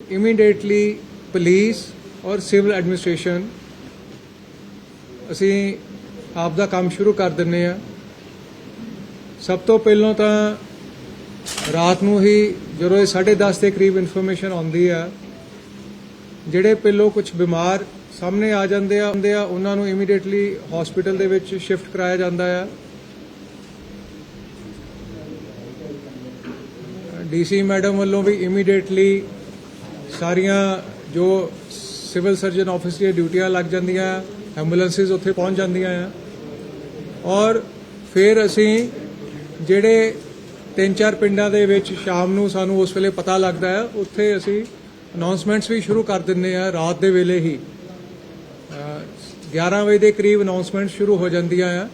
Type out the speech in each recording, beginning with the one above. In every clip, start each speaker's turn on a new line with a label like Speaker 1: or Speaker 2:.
Speaker 1: Immediately police ਔਰ civil administration ਅਸੀਂ ਆਪ ਦਾ ਕੰਮ ਸ਼ੁਰੂ ਕਰ ਦਿੰਨੇ ਆ ਸਭ ਤੋਂ ਪਹਿਲਾਂ ਤਾਂ ਰਾਤ ਨੂੰ ਹੀ ਜਦੋਂ ਇਹ 10:30 ਦੇ ਕਰੀਬ ਇਨਫੋਰਮੇਸ਼ਨ ਆਉਂਦੀ ਆ, ਜਿਹੜੇ ਪਹਿਲੋਂ ਕੁਝ ਬਿਮਾਰ ਸਾਹਮਣੇ ਆ ਜਾਂਦੇ ਆ, ਹੁੰਦੇ ਆ, ਉਹਨਾਂ ਨੂੰ ਇਮੀਡੀਏਟਲੀ ਹਸਪੀਟਲ ਦੇ ਵਿੱਚ ਸ਼ਿਫਟ ਕਰਾਇਆ ਜਾਂਦਾ ਆ। ਡੀਸੀ ਮੈਡਮ ਵੱਲੋਂ ਵੀ ਇਮੀਡੀਏਟਲੀ ਸਾਰੀਆਂ ਜੋ ਸਿਵਲ ਸਰਜਨ ਆਫਿਸ ਦੀਆਂ ਡਿਊਟੀਆਂ ਲੱਗ ਜਾਂਦੀਆਂ, ਐਂਬੂਲੈਂਸਿਸ ਉੱਥੇ ਪਹੁੰਚ ਜਾਂਦੀਆਂ ਆ। ਔਰ ਫਿਰ ਅਸੀਂ ਜਿਹੜੇ ਤਿੰਨ ਚਾਰ ਪਿੰਡਾਂ ਦੇ ਵਿੱਚ ਸ਼ਾਮ ਨੂੰ ਸਾਨੂੰ ਉਸ ਵੇਲੇ ਪਤਾ ਲੱਗਦਾ ਹੈ ਉੱਥੇ ਅਸੀਂ ਅਨਾਉਂਸਮੈਂਟਸ ਵੀ ਸ਼ੁਰੂ ਕਰ ਦਿੰਦੇ ਆ ਰਾਤ ਦੇ ਵੇਲੇ ਹੀ। ਅਹ 11 ਵਜੇ ਦੇ ਕਰੀਬ ਅਨਾਉਂਸਮੈਂਟ ਸ਼ੁਰੂ ਹੋ ਜਾਂਦੀਆਂ ਆ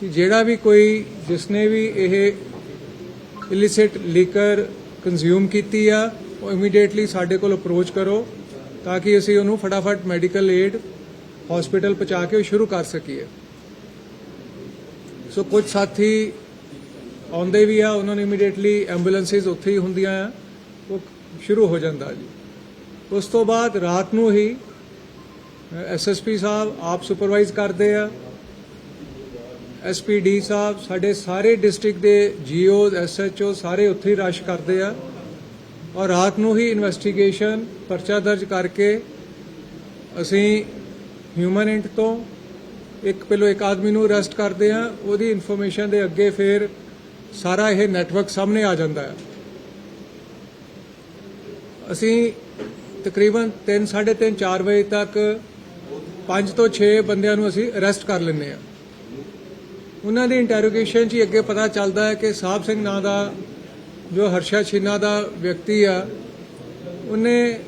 Speaker 1: ਕਿ ਜਿਹੜਾ ਵੀ ਕੋਈ ਜਿਸਨੇ ਵੀ ਇਹ ਇਲਿਸਿਟ ਲੀਕਰ ਕੰਜ਼ਿਊਮ ਕੀਤੀ ਆ ਉਹ ਇਮੀਡੀਏਟਲੀ ਸਾਡੇ ਕੋਲ ਅਪਰੋਚ ਕਰੋ ਤਾਂ ਕਿ ਅਸੀਂ ਉਹਨੂੰ ਫਟਾਫਟ ਮੈਡੀਕਲ ਏਡ ਹਸਪੀਟਲ ਪਹੁੰਚਾ ਕੇ ਸ਼ੁਰੂ ਕਰ ਸਕੀਏ। ਸੋ ਕੁਝ ਸਾਥੀ ਆਉਂਦੇ ਵੀ ਆ, ਉਹਨਾਂ ਨੂੰ ਇਮੀਡੀਏਟਲੀ ਐਂਬੂਲੈਂਸਿਸ ਉੱਥੇ ਹੀ ਹੁੰਦੀਆਂ ਆ, ਉਹ ਸ਼ੁਰੂ ਹੋ ਜਾਂਦਾ ਜੀ। ਉਸ ਤੋਂ ਬਾਅਦ ਰਾਤ ਨੂੰ ਹੀ ਐਸਐਸਪੀ ਸਾਹਿਬ ਆਪ ਸੁਪਰਵਾਈਜ਼ ਕਰਦੇ ਆ। ਐਸਪੀਡੀ ਸਾਹਿਬ ਸਾਡੇ ਸਾਰੇ ਡਿਸਟ੍ਰਿਕਟ ਦੇ ਜੀਓ ਐਸਐਚਓ ਸਾਰੇ ਉੱਥੇ ਹੀ ਰਸ਼ ਕਰਦੇ ਆ। ਔਰ ਰਾਤ ਨੂੰ ਹੀ ਇਨਵੈਸਟੀਗੇਸ਼ਨ ਪਰਚਾ ਦਰਜ ਕਰਕੇ ਅਸੀਂ ਹਿਊਮਨ ਇੰਟ ਤੋਂ ਇੱਕ ਪਹਿਲੋਂ ਇੱਕ ਆਦਮੀ ਨੂੰ ਅਰੈਸਟ ਕਰਦੇ ਆ ਉਹਦੀ ਇਨਫੋਰਮੇਸ਼ਨ ਦੇ ਅੱਗੇ ਫਿਰ ਸਾਰਾ ਇਹ ਨੈਟਵਰਕ ਸਾਹਮਣੇ ਆ ਜਾਂਦਾ ਹੈ। ਅਸੀਂ ਤਕਰੀਬਨ 3 3:30 4 ਵਜੇ ਤੱਕ 5 ਤੋਂ 6 ਬੰਦਿਆਂ ਨੂੰ ਅਸੀਂ ਅਰੈਸਟ ਕਰ ਲੈਂਦੇ ਆ ਉਹਨਾਂ ਦੀ ਇੰਟਰੋਗੇਸ਼ਨ 'ਚ ਹੀ ਅੱਗੇ ਪਤਾ ਚੱਲਦਾ ਹੈ ਕਿ ਸਾਹਿਬ ਸਿੰਘ ਨਾਂ ਦਾ ਜੋ ਹਰਸ਼ਾ ਛੀਨਾ ਦਾ ਵਿਅਕਤੀ ਆ, ਉਹਨੇ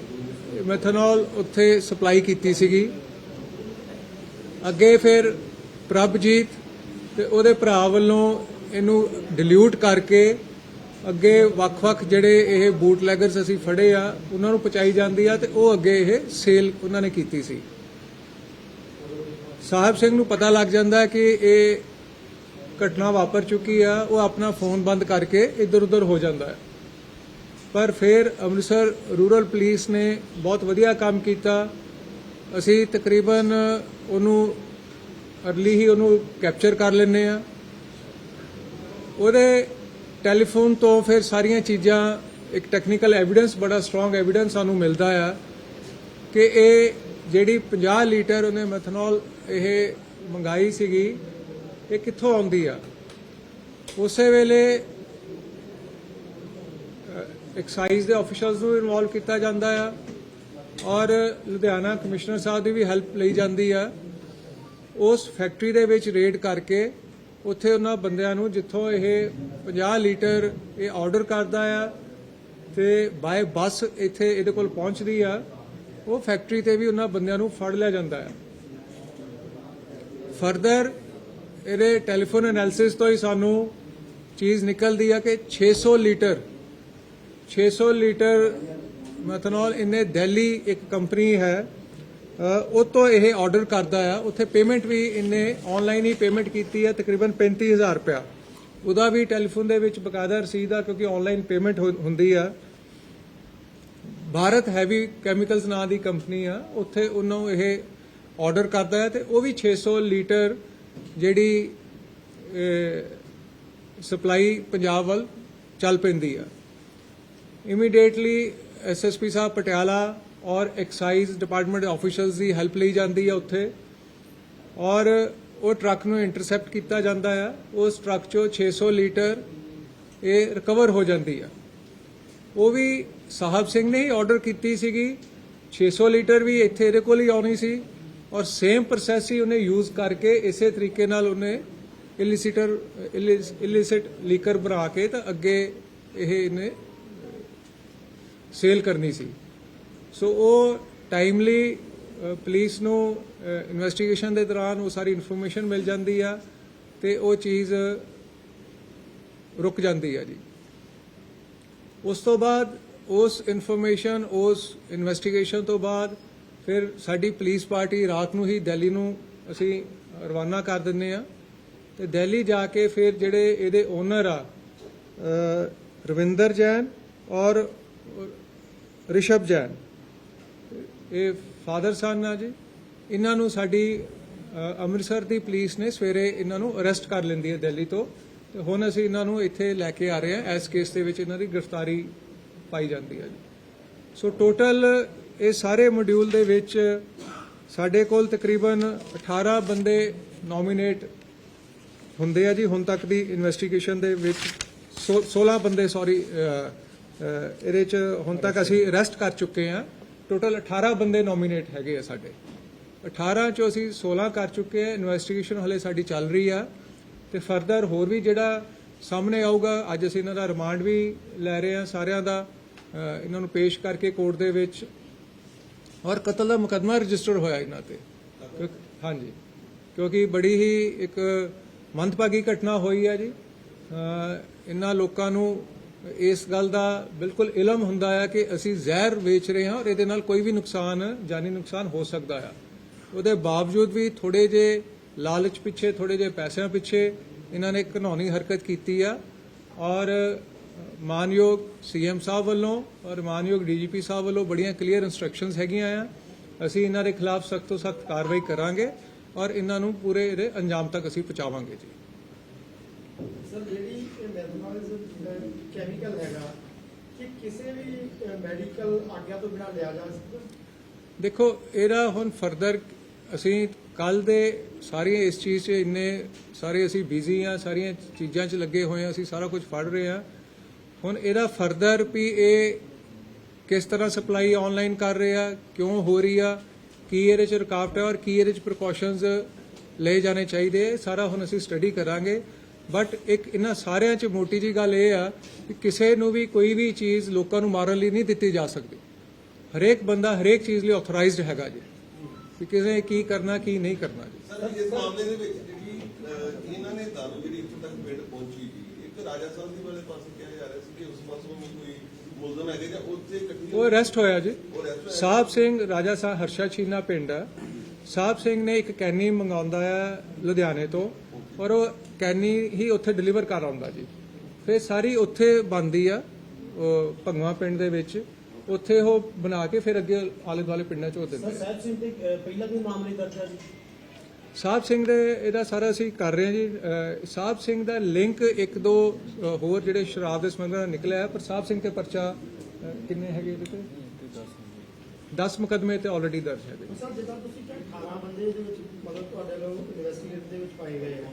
Speaker 1: ਮੈਥਨੋਲ ਉੱਥੇ ਸਪਲਾਈ ਕੀਤੀ ਸੀਗੀ। ਅੱਗੇ ਫਿਰ ਪ੍ਰਭਜੀਤ ਤੇ ਉਹਦੇ ਭਰਾ ਵੱਲੋਂ ਇਹਨੂੰ ਡਿਲੂਟ ਕਰਕੇ ਅੱਗੇ ਵੱਖ-ਵੱਖ ਜਿਹੜੇ ਇਹ ਬੂਟ ਲੈਗਰਸ ਅਸੀਂ ਫੜੇ ਆ, ਉਹਨਾਂ ਨੂੰ ਪਹੁੰਚਾਈ ਜਾਂਦੀ ਆ ਤੇ ਉਹ ਅੱਗੇ ਇਹ ਸੇਲ ਉਹਨਾਂ ਨੇ ਕੀਤੀ ਸੀ। ਸਾਹਿਬ ਸਿੰਘ ਨੂੰ ਪਤਾ ਲੱਗ ਜਾਂਦਾ ਕਿ ਇਹ ਘਟਨਾ ਵਾਪਰ ਚੁੱਕੀ ਆ, ਉਹ ਆਪਣਾ ਫੋਨ ਬੰਦ ਕਰਕੇ ਇੱਧਰ ਉੱਧਰ ਹੋ ਜਾਂਦਾ ਹੈ। ਪਰ ਫਿਰ ਅੰਮ੍ਰਿਤਸਰ ਰੂਰਲ ਪੁਲਿਸ ਨੇ ਬਹੁਤ ਵਧੀਆ ਕੰਮ ਕੀਤਾ। ਅਸੀਂ ਤਕਰੀਬਨ ਉਹਨੂੰ ਅਰਲੀ ਹੀ ਉਹਨੂੰ ਕੈਪਚਰ ਕਰ ਲੈਂਦੇ ਆ ਉਹਦੇ ਟੈਲੀਫੋਨ ਤੋਂ ਫਿਰ ਸਾਰੀਆਂ ਚੀਜ਼ਾਂ, ਇੱਕ ਟੈਕਨੀਕਲ ਐਵੀਡੈਂਸ ਬੜਾ ਸਟਰੋਂਗ ਐਵੀਡੈਂਸ ਸਾਨੂੰ ਮਿਲਦਾ ਆ ਕਿ ਇਹ ਜਿਹੜੀ 50 ਲੀਟਰ ਉਹਨੇ ਮੈਥਨੋਲ ਇਹ ਮੰਗਾਈ ਸੀਗੀ ਇਹ ਕਿੱਥੋਂ ਆਉਂਦੀ ਆ? ਉਸੇ ਵੇਲੇ ਐਕਸਾਈਜ਼ ਦੇ ਅਫੀਸ਼ੀਅਲਸ ਨੂੰ ਇਨਵੋਲਵ ਕੀਤਾ ਜਾਂਦਾ ਆ ਔਰ ਲੁਧਿਆਣਾ ਕਮਿਸ਼ਨਰ ਸਾਹਿਬ ਦੀ ਵੀ ਹੈਲਪ ਲਈ ਜਾਂਦੀ ਆ। ਉਸ ਫੈਕਟਰੀ ਦੇ ਵਿੱਚ ਰੇਡ ਕਰਕੇ ਉੱਥੇ ਉਹਨਾਂ ਬੰਦਿਆਂ ਨੂੰ ਜਿੱਥੋਂ ਇਹ 50 ਲੀਟਰ ਇਹ ਆਰਡਰ ਕਰਦਾ ਆ ਤੇ ਬਾਏ ਬੱਸ ਇੱਥੇ ਇਹਦੇ ਕੋਲ ਪਹੁੰਚਦੀ ਆ, ਉਹ ਫੈਕਟਰੀ ਤੇ ਵੀ ਉਹਨਾਂ ਬੰਦਿਆਂ ਨੂੰ ਫੜ ਲਿਆ ਜਾਂਦਾ ਆ। ਫਰਦਰ ਇਹਦੇ ਟੈਲੀਫੋਨ ਐਨਾਲਿਸਿਸ ਤੋਂ ਹੀ ਸਾਨੂੰ ਚੀਜ਼ ਨਿਕਲਦੀ ਆ ਕਿ 600 ਲੀਟਰ 600 ਲੀਟਰ ਮੈਥਨੋਲ ਇਹਨੇ ਦਿੱਲੀ ਇੱਕ ਕੰਪਨੀ ਹੈ ਉਹ ਤੋਂ ਇਹ ਆਰਡਰ ਕਰਦਾ ਆ। ਉੱਥੇ ਪੇਮੈਂਟ ਵੀ ਇਹਨੇ ਆਨਲਾਈਨ ਹੀ ਪੇਮੈਂਟ ਕੀਤੀ ਹੈ ਤਕਰੀਬਨ 35000 ਰੁਪਇਆ। ਉਹਦਾ ਵੀ ਟੈਲੀਫੋਨ ਦੇ ਵਿੱਚ ਬਕਾਇਦਾ ਰਸੀਦ ਆ, ਕਿਉਂਕਿ ਆਨਲਾਈਨ ਪੇਮੈਂਟ ਹੁੰਦੀ ਆ। ਭਾਰਤ ਹੈਵੀ ਕੈਮੀਕਲਸ ਨਾਂ ਦੀ ਕੰਪਨੀ ਆ, ਉੱਥੇ ਉਹਨੂੰ ਇਹ ਆਰਡਰ ਕਰਦਾ ਹੈ ਤੇ ਉਹ ਵੀ 600 ਲੀਟਰ ਜਿਹੜੀ ਸਪਲਾਈ ਪੰਜਾਬ ਵੱਲ ਚੱਲ ਪੈਂਦੀ ਆ। ਇਮੀਡੀਏਟਲੀ ਐਸਐਸਪੀ ਸਾਹਿਬ ਪਟਿਆਲਾ ਔਰ ਐਕਸਾਈਜ਼ ਡਿਪਾਰਟਮੈਂਟ ਦੇ ਦੀ ਹੈਲਪ ਲਈ ਜਾਂਦੀ ਆ ਉੱਥੇ। ਔਰ ਉਹ ਟਰੱਕ ਨੂੰ ਇੰਟਰਸੈਪਟ ਕੀਤਾ ਜਾਂਦਾ ਆ। ਉਸ ਟਰੱਕ ਚੋਂ 600 ਲੀਟਰ ਇਹ ਰਿਕਵਰ ਹੋ ਜਾਂਦੀ ਆ। ਉਹ ਵੀ ਸਾਹਿਬ ਸਿੰਘ ਨੇ ਹੀ ਆਰਡਰ ਕੀਤੀ ਸੀਗੀ। 600 ਲੀਟਰ ਵੀ ਇੱਥੇ ਇਹਦੇ ਕੋਲ ਹੀ ਆਉਣੀ ਸੀ। ਔਰ ਸੇਮ ਪ੍ਰੋਸੈਸ ਹੀ ਉਹਨੇ ਯੂਜ਼ ਕਰਕੇ ਇਸੇ ਤਰੀਕੇ ਨਾਲ ਉਹਨੇ ਇਲਿਸਿਟਰ ਇਲਿਸਿਟ ਲੀਕਰ ਬਣਾ ਕੇ ਤਾਂ ਅੱਗੇ ਇਹ ਇਹਨੇ ਸੇਲ ਕਰਨੀ ਸੀ। ਸੋ ਉਹ ਟਾਈਮਲੀ ਪੁਲਿਸ ਨੂੰ ਇਨਵੈਸਟੀਗੇਸ਼ਨ ਦੇ ਦੌਰਾਨ ਉਹ ਸਾਰੀ ਇਨਫੋਰਮੇਸ਼ਨ ਮਿਲ ਜਾਂਦੀ ਆ ਤੇ ਉਹ ਚੀਜ਼ ਰੁਕ ਜਾਂਦੀ ਆ ਜੀ। ਉਸ ਤੋਂ ਬਾਅਦ ਉਸ ਇਨਫੋਰਮੇਸ਼ਨ ਉਸ ਇਨਵੈਸਟੀਗੇਸ਼ਨ ਤੋਂ ਬਾਅਦ ਫਿਰ ਸਾਡੀ ਪੁਲਿਸ ਪਾਰਟੀ ਰਾਤ ਨੂੰ ਹੀ ਦਿੱਲੀ ਨੂੰ ਅਸੀਂ ਰਵਾਨਾ ਕਰ ਦਿੰਨੇ ਆ ਤੇ ਦਿੱਲੀ ਜਾ ਕੇ ਫਿਰ ਜਿਹੜੇ ਇਹਦੇ ਓਨਰ ਆ ਰਵਿੰਦਰ ਜੈਨ ਔਰ ਰਿਸ਼ਭ ਜੈਨ, ਇਹ ਫਾਦਰ ਸਨ ਆ ਜੀ। ਇਹਨਾਂ ਨੂੰ ਸਾਡੀ ਅੰਮ੍ਰਿਤਸਰ ਦੀ ਪੁਲਿਸ ਨੇ ਸਵੇਰੇ ਇਹਨਾਂ ਨੂੰ ਅਰੈਸਟ ਕਰ ਲੈਂਦੀ ਹੈ ਦਿੱਲੀ ਤੋਂ। ਤੇ ਹੁਣ ਅਸੀਂ ਇਹਨਾਂ ਨੂੰ ਇੱਥੇ ਲੈ ਕੇ ਆ ਰਹੇ ਹਾਂ। ਇਸ ਕੇਸ ਦੇ ਵਿੱਚ ਇਹਨਾਂ ਦੀ ਗ੍ਰਿਫਤਾਰੀ ਪਾਈ ਜਾਂਦੀ ਹੈ ਜੀ। ਸੋ ਟੋਟਲ ਇਹ ਸਾਰੇ ਮੋਡਿਊਲ ਦੇ ਵਿੱਚ ਸਾਡੇ ਕੋਲ ਤਕਰੀਬਨ 18 ਬੰਦੇ ਨੋਮੀਨੇਟ ਹੁੰਦੇ ਆ ਜੀ, ਹੁਣ ਤੱਕ ਦੀ ਇਨਵੈਸਟੀਗੇਸ਼ਨ ਦੇ ਵਿੱਚ। ਸੋ- 16 ਬੰਦੇ ਸੌਰੀ ਇਹਦੇ ਚ ਹੁਣ ਤੱਕ ਅਸੀਂ ਅਰੈਸਟ ਕਰ ਚੁੱਕੇ ਆ। ਟੋਟਲ 18 ਬੰਦੇ ਨੋਮੀਨੇਟ ਹੈਗੇ ਆ ਸਾਡੇ। 18 ਚੋਂ ਅਸੀਂ 16 ਕਰ ਚੁੱਕੇ ਆ। ਇਨਵੈਸਟੀਗੇਸ਼ਨ ਹਲੇ ਸਾਡੀ ਚੱਲ ਰਹੀ ਆ। ਤੇ ਫਰਦਰ ਹੋਰ ਵੀ ਜਿਹੜਾ ਸਾਹਮਣੇ ਆਊਗਾ, ਅੱਜ ਅਸੀਂ ਇਹਨਾਂ ਦਾ ਰਿਮਾਂਡ ਵੀ ਲੈ ਰਹੇ ਆ ਸਾਰਿਆਂ ਦਾ। ਇਹਨਾਂ ਨੂੰ ਪੇਸ਼ ਕਰਕੇ ਕੋਰਟ ਦੇ ਵਿੱਚ ਔਰ ਕਤਲ ਦਾ ਮੁਕੱਦਮਾ ਰਜਿਸਟਰ ਹੋਇਆ ਇਹਨਾਂ ਤੇ। ਹਾਂਜੀ। ਕਿਉਂਕਿ ਬੜੀ ਹੀ ਇੱਕ ਮੰਦਭਾਗੀ ਘਟਨਾ ਹੋਈ ਹੈ ਜੀ। ਅ, ਇਹਨਾਂ ਲੋਕਾਂ ਨੂੰ ਇਸ ਗੱਲ ਦਾ ਬਿਲਕੁਲ ਇਲਮ ਹੁੰਦਾ ਹੈ ਕਿ ਅਸੀਂ ਜ਼ਹਿਰ ਵੇਚ ਰਹੇ ਹਾਂ ਔਰ ਇਹਦੇ ਨਾਲ ਕੋਈ ਵੀ ਨੁਕਸਾਨ ਜਾਨੀ ਨੁਕਸਾਨ ਹੋ ਸਕਦਾ ਆ। ਉਹਦੇ ਬਾਵਜੂਦ ਵੀ ਥੋੜੇ ਜੇ ਲਾਲਚ ਪਿੱਛੇ ਥੋੜੇ ਜੇ ਪੈਸਿਆਂ ਪਿੱਛੇ ਇਹਨਾਂ ਨੇ ਘਨੌਣੀ ਹਰਕਤ ਕੀਤੀ ਆ। ਔਰ ਮਾਨਯੋਗ ਸੀਐਮ ਸਾਹਿਬ ਵੱਲੋਂ ਔਰ ਮਾਨਯੋਗ ਡੀਜੀਪੀ ਸਾਹਿਬ ਵੱਲੋਂ ਬੜੀਆਂ ਕਲੀਅਰ ਇਨਸਟਰਕਸ਼ਨਸ ਹੈਗੀਆਂ ਆ। ਅਸੀਂ ਇਹਨਾਂ ਦੇ ਖਿਲਾਫ ਸਖਤ ਤੋਂ ਸਖਤ ਕਾਰਵਾਈ ਕਰਾਂਗੇ ਔਰ ਇਹਨਾਂ ਨੂੰ ਪੂਰੇ ਇਹਦੇ ਅੰਜਾਮ ਤੱਕ ਅਸੀਂ ਪਹੁੰਚਾਵਾਂਗੇ ਜੀ।
Speaker 2: ਸਰ ਜਿਹੜੀ ਮੈਥਨੋਲੋਜੀ ਕੈਮੀਕਲ ਹੈਗਾ ਕਿ ਕਿਸੇ ਵੀ ਮੈਡੀਕਲ ਆਗਿਆ ਤੋਂ ਬਿਨਾਂ ਲਿਆ ਜਾ ਸਕਦਾ?
Speaker 1: ਦੇਖੋ ਇਹਦਾ ਹੁਣ ਫਰਦਰ ਅਸੀਂ ਕੱਲ ਦੇ ਸਾਰੀਆਂ ਇਸ ਚੀਜ਼ 'ਚ ਇੰਨੇ ਸਾਰੇ ਅਸੀਂ ਬਿਜ਼ੀ ਆ ਸਾਰੀਆਂ ਚੀਜ਼ਾਂ 'ਚ ਲੱਗੇ ਹੋਏ ਆ ਅਸੀਂ ਸਾਰਾ ਕੁਝ ਫੜ ਰਹੇ ਆ। ਹੁਣ ਇਹਦਾ ਫਰਦਰ ਵੀ ਇਹ ਕਿਸ ਤਰ੍ਹਾਂ ਸਪਲਾਈ ਆਨਲਾਈਨ ਕਰ ਰਹੇ ਆ, ਕਿਉਂ ਹੋ ਰਹੀ ਆ, ਕੀ ਇਹਦੇ 'ਚ ਰੁਕਾਵਟ ਹੈ ਔਰ ਕੀ ਇਹਦੇ 'ਚ ਪ੍ਰੀਕਾਸ਼ਨਸ ਲਏ ਜਾਣੇ ਚਾਹੀਦੇ ਸਾਰਾ ਹੁਣ ਅਸੀਂ ਸਟੱਡੀ ਕਰਾਂਗੇ। ਬਟ ਇੱਕ ਇਹਨਾਂ ਸਾਰਿਆਂ 'ਚ ਮੋਟੀ ਜੀ ਗੱਲ ਇਹ ਆ ਕਿ ਕਿਸੇ ਨੂੰ ਵੀ ਕੋਈ ਵੀ ਚੀਜ਼ ਲੋਕਾਂ ਨੂੰ ਮਾਰਨ ਲਈ ਨਹੀਂ ਦਿੱਤੀ ਜਾ ਸਕਦੀ। ਹਰੇਕ ਬੰਦਾ ਹਰੇਕ ਚੀਜ਼ ਲਈ ਆਥੋਰਾਈਜ਼ਡ ਹੈਗਾ ਜੀ। ਕਿ ਕਿਸੇ ਕੀ ਕਰਨਾ, ਕੀ ਨਹੀਂ ਕਰਨਾ ਜੀ।
Speaker 3: ਸਰ, ਇਸ ਮਾਮਲੇ ਦੇ ਵਿੱਚ ਜਿਹੜੀ ਇਹਨਾਂ ਨੇ ਦਾਰੂ ਜਿਹੜੀ ਇੱਥੋਂ ਤੱਕ ਪਿੰਡ ਪਹੁੰਚੀ ਇੱਕ ਰਾਜਾ ਸਾਹਿਬ ਦੀ ਪਾਸੇ ਕਿਹਾ ਜਾ ਰਿਹਾ ਸੀ ਕਿ ਉਸ ਪਾਸੋਂ ਵੀ ਕੋਈ ਮੁਲਜ਼ਮ ਹੈਗੇ ਜਾਂ ਉੱਥੇ ਇਕੱਠੀ
Speaker 1: ਉਹ ਅਰੈਸਟ ਹੋਇਆ ਜੀ। ਸਾਹਿਬ ਸਿੰਘ ਰਾਜਾ ਸਾਹਿਬ ਹਰਸ਼ਾ ਚੀਨਾ ਪਿੰਡ ਆ। ਸਾਹਿਬ ਸਿੰਘ ਨੇ ਇੱਕ ਕੈਨੀ ਮੰਗਾਉਂਦਾ ਆ ਲੁਧਿਆਣੇ ਤੋਂ ਔਰ ਉਹ ਕੈਨੀ ਹੀ ਉੱਥੇ ਡਿਲੀਵਰ ਕਰ ਆਉਂਦਾ ਜੀ। ਫਿਰ ਸਾਰੀ ਉੱਥੇ ਬੰਦੀ ਆ ਭੰਗਵਾ ਪਿੰਡ ਦੇ ਵਿੱਚ। ਉੱਥੇ ਉਹ ਬਣਾ ਕੇ ਫਿਰ ਅੱਗੇ ਆਲੇ ਦੁਆਲੇ ਪਿੰਡਾਂ ਚ ਉਹ ਦਿੰਦੇ
Speaker 4: ਸਰ
Speaker 1: ਆ।
Speaker 4: ਸਾਹਿਬ ਸਿੰਘ ਤੇ ਪਹਿਲਾਂ ਵੀ ਮਾਮਲੇ ਦਰਜ ਹੈ ਜੀ।
Speaker 1: ਸਾਹਿਬ ਸਿੰਘ ਦੇ ਇਹਦਾ ਸਾਰਾ ਅਸੀਂ ਕਰ ਰਹੇ ਹਾਂ ਜੀ। ਸਾਹਿਬ ਸਿੰਘ ਦਾ ਲਿੰਕ ਇੱਕ ਦੋ ਹੋਰ ਜਿਹੜੇ ਸ਼ਰਾਬ ਦੇ ਸੰਬੰਧ ਨਾਲ ਨਿਕਲਿਆ ਹੈ, ਪਰ ਸਾਹਿਬ ਸਿੰਘ ਤੇ ਪਰਚਾ ਕਿੰਨੇ ਹੈਗੇ ਇਹਦੇ ਤੇ? 10 ਮੁਕਦਮੇ ਤੇ ਆਲਰੇਡੀ ਦਰਜ ਹੈਗੇ
Speaker 2: ਸਰ ਜਿੱਦਾਂ ਤੁਸੀਂ ਕਿ 18 ਬੰਦੇ ਦੇ ਵਿੱਚ ਮਤਲਬ ਤੁਹਾਡੇ ਲੋਕ ਇਨਵੈਸਟੀਗੇਟ ਦੇ ਵਿੱਚ ਪਾਏ ਗਏ ਆ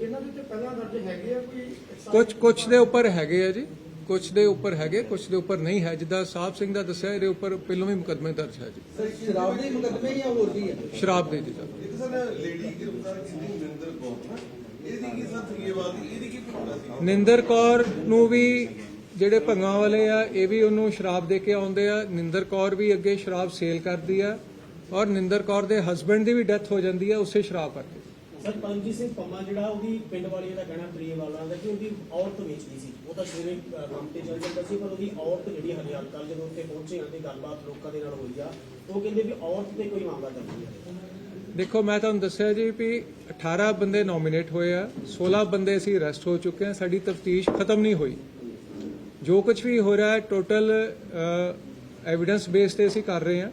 Speaker 2: ਇਹਨਾਂ ਦੇ ਉੱਤੇ ਪਹਿਲਾਂ ਦਰਜ ਹੈਗੇ ਆ ਕੋਈ
Speaker 1: ਕੁਝ ਕੁਝ ਦੇ ਉੱਪਰ ਹੈਗੇ ਆ ਜੀ। ਕੁਝ ਦੇ ਉੱਪਰ ਹੈਗੇ ਕੁਝ ਦੇ ਉੱਪਰ ਨਹੀਂ ਹੈ। ਜਿੱਦਾਂ ਸਾਹਿਬ ਸਿੰਘ ਦਾ ਦੱਸਿਆ ਇਹਦੇ ਉੱਪਰ ਪਹਿਲੋਂ ਵੀ ਮੁਕਦਮੇ ਦਰਜ ਹੈ ਜੀ।
Speaker 5: ਸਰ ਸ਼ਰਾਬ ਦੇ ਮੁਕੱਦਮੇ ਜਾਂ ਹੋਰ ਵੀ ਹੈ?
Speaker 1: ਸ਼ਰਾਬ ਦੇ ਜੀ ਸਰ
Speaker 3: ਇੱਕ ਸਰ ਲੇਡੀ ਗ੍ਰਿਫਤਾਰ ਕੀਤੀ ਨਿੰਦਰ ਕੌਰ ਨਾ ਇਹਦੀ ਕੀ ਸਰ ਫਰੀਏਵਾਲ ਦੀ ਇਹਦੀ ਕੀ ਭੂਮਿਕਾ ਸੀ?
Speaker 1: ਨਿੰਦਰ ਕੌਰ ਨੂੰ ਵੀ ਜਿਹੜੇ ਭੰਗਾਂ ਵਾਲੇ ਆ ਇਹ ਵੀ ਉਹਨੂੰ ਸ਼ਰਾਬ ਦੇ ਕੇ ਆਉਂਦੇ ਆ। ਨਿੰਦਰ ਕੌਰ ਵੀ ਅੱਗੇ ਸ਼ਰਾਬ ਸੇਲ ਕਰਦੀ ਆ ਔਰ ਨਿੰਦਰ ਕੌਰ ਦੇ ਹਸਬੰਡ ਦੀ ਵੀ ਡੈਥ ਹੋ ਜਾਂਦੀ ਆ ਉਸੇ ਸ਼ਰਾਬ ਕਰਕੇ।
Speaker 4: ਸਰ ਪਰਮਜੀਤ ਸਿੰਘ ਪੰਮਾ ਜਿਹੜਾ ਉਹਦੀ ਪਿੰਡ ਵਾਲੀ ਦਾ ਕਹਿਣਾ ਪ੍ਰੀਏ ਵਾਲਾ ਦਾ ਕਿ ਉਹਦੀ ਔਰਤ ਵੇਚਦੀ ਸੀ। ਉਹ ਤਾਂ ਸਵੇਰੇ ਕੰਮ ਤੇ ਚੱਲ ਜਾਂਦਾ ਸੀ ਪਰ ਉਹਦੀ ਔਰਤ ਜਿਹੜੀ ਹਲੇ ਕੱਲ ਜਦੋਂ ਉੱਥੇ ਪਹੁੰਚੇ ਆ ਤੇ ਗੱਲਬਾਤ ਲੋਕਾਂ ਦੇ ਨਾਲ ਹੋਈ ਆ। ਉਹ ਕਹਿੰਦੇ ਵੀ ਔਰਤ ਤੇ ਕੋਈ ਮਾਮਲਾ ਦਰਜ ਨਹੀਂ ਹੈ
Speaker 1: ਦੇਖੋ ਮੈਂ ਤੁਹਾਨੂੰ ਦੱਸਿਆ ਜੀ ਵੀ 18 ਬੰਦੇ ਨੋਮੀਨੇਟ ਹੋਏ ਆ 16 ਬੰਦੇ ਅਸੀਂ ਅਰੈਸਟ ਹੋ ਚੁੱਕੇ ਆ ਸਾਡੀ ਤਫਤੀਸ਼ ਖਤਮ ਨਹੀਂ ਹੋਈ। ਜੋ ਕੁਝ ਵੀ ਹੋ ਰਿਹਾ ਹੈ ਟੋਟਲ ਐਵੀਡੈਂਸ ਬੇਸ ਤੇ ਅਸੀਂ ਕਰ ਰਹੇ ਹਾਂ।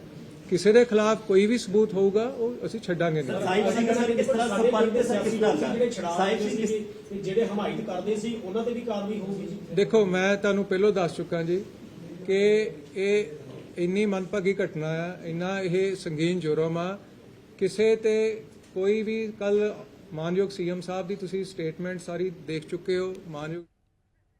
Speaker 1: ਕਿਸੇ ਦੇ ਖਿਲਾਫ ਕੋਈ ਵੀ ਸਬੂਤ ਹੋਊਗਾ ਉਹ ਅਸੀਂ ਛੱਡਾਂਗੇ ਨਹੀਂ।
Speaker 4: ਸਾਹਿਬ ਸਿੰਘ ਸਰ ਕਿਸ ਤਰ੍ਹਾਂ ਸੰਪਰਕ ਦੇ ਸਿਆਸੀ ਜਿਹੜੇ ਛੜਾਏ ਸੀ ਜਿਹੜੇ ਹਮਾਇਤ ਕਰਦੇ ਸੀ ਉਹਨਾਂ ਤੇ ਵੀ ਕਾਰਵਾਈ ਹੋਊਗੀ ਜੀ?
Speaker 1: ਦੇਖੋ ਮੈਂ ਤੁਹਾਨੂੰ ਪਹਿਲਾਂ ਦੱਸ ਚੁੱਕਾ ਜੀ ਕਿ ਇਹ ਇੰਨੀ ਮੰਦਭਾਗੀ ਘਟਨਾ ਆ ਇੰਨਾ ਇਹ ਸੰਗੀਨ ਜੁਰਮ ਆ ਕਿਸੇ ਤੇ ਕੋਈ ਵੀ ਕੱਲ ਮਾਨਯੋਗ ਸੀਐਮ ਸਾਹਿਬ ਦੀ ਤੁਸੀਂ ਸਟੇਟਮੈਂਟ ਸਾਰੀ ਦੇਖ ਚੁੱਕੇ ਹੋ, ਮਾਨਯੋਗ